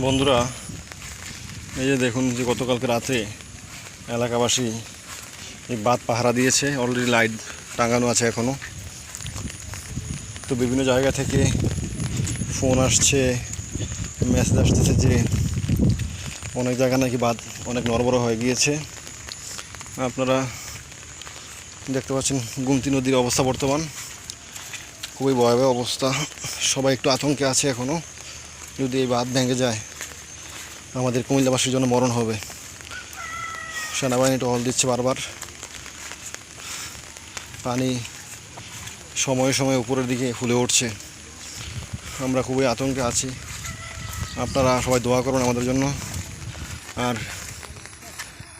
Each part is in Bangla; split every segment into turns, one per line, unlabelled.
বন্ধুরা, এই যে দেখুন যে গতকালকে রাতে এলাকাবাসী এই বাদ পাহারা দিয়েছে অলরেডি লাইট টাঙানো আছে এখনও তো বিভিন্ন জায়গা থেকে ফোন আসছে মেসেজ আসতেছে যে অনেক জায়গা নাকি বাদ অনেক নড়বড় হয়ে গিয়েছে। আপনারা দেখতে পাচ্ছেন গুমতি নদীর অবস্থা বর্তমান। খুবই ভয়াবহ অবস্থা। সবাই একটু আতঙ্কে আছে এখনও যদি এই বাঁধ ভেঙে যায়, আমাদের কুমিল্লাবাসীর জন্য মরণ হবে। সেনাবাহিনী টহল দিচ্ছে বারবার। পানি সময়ে সময়ে উপরের দিকে ফুলে উঠছে। আমরা খুবই আতঙ্কে আছি। আপনারা সবাই দোয়া করুন আমাদের জন্য। আর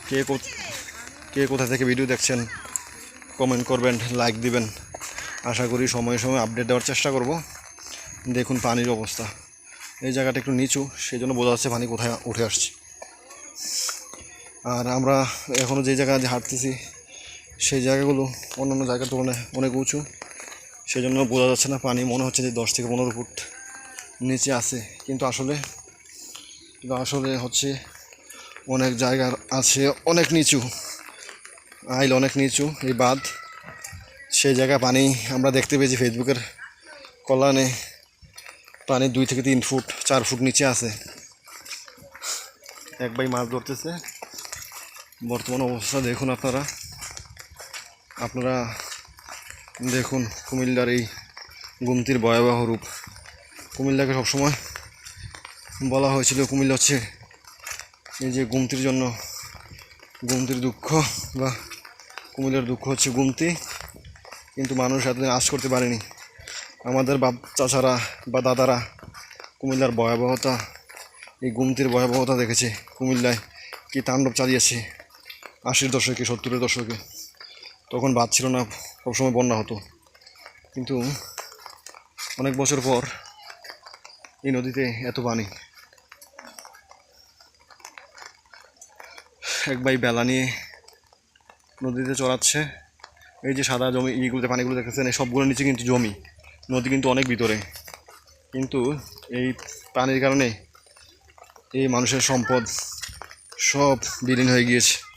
কে, কো- কোথা থেকে ভিডিও দেখছেন, কমেন্ট করবেন, লাইক দিবেন। আশা করি সময়ে সময়ে আপডেট দেওয়ার চেষ্টা করব। দেখুন পানির অবস্থা। এই জায়গাটা একটু নিচু সেই জন্য বোঝা যাচ্ছে পানি কোথায় উঠে আসছে। আর আমরা এখনও যে জায়গায় হাঁটতেছি, সেই জায়গাগুলো অন্যান্য জায়গার তুলনায় অনেক উঁচু। সেই জন্য বোঝা যাচ্ছে না, পানি মনে হচ্ছে যে দশ থেকে পনেরো ফুট নিচে আছে। কিন্তু আসলে কিন্তু আসলে হচ্ছে অনেক জায়গার আছে, অনেক নিচু। আইল অনেক নিচু, এই বাঁধ। সেই জায়গায় পানি আমরা দেখতে পেয়েছি ফেসবুকের কল্যাণে। পানি দুই থেকে তিন ফুট, চার ফুট নিচে আছে। এক ভাই মাছ ধরতেছে। বর্তমান অবস্থা দেখুন আপনারা। আপনারা দেখুন কুমিল্লার এই গুমতির ভয়াবহ রূপ। কুমিল্লাকে সবসময় বলা হয়েছিল, কুমিল্লা হচ্ছে এই যে গুমতির জন্য গুমতির দুঃখ বা কুমিল্লার দুঃখ হচ্ছে গুমতি। কিন্তু মানুষ এতদিন আশ করতে পারেনি। আমাদের বাপ চাচারা বা দাদারা কুমিল্লার ভয়াবহতা, এই গুমতির ভয়াবহতা দেখেছে কুমিল্লায় কি তাণ্ডব চালিয়েছে আশির দশকে, সত্তরের দশকে। তখন বাদ ছিল না, সবসময় বন্যা হতো। কিন্তু অনেক বছর পর এই নদীতে এত পানি। এক ভাই বেলা নিয়ে নদীতে চড়াচ্ছে। এই যে সাদা জমি ইগুলোতে পানিগুলো দেখতেছেন এই সবগুলোর নিচে কিন্তু জমি। নদী কিন্তু অনেক ভিতরে। কিন্তু এই পানির কারণে এই মানুষের সম্পদ সব বিলীন হয়ে গিয়েছে।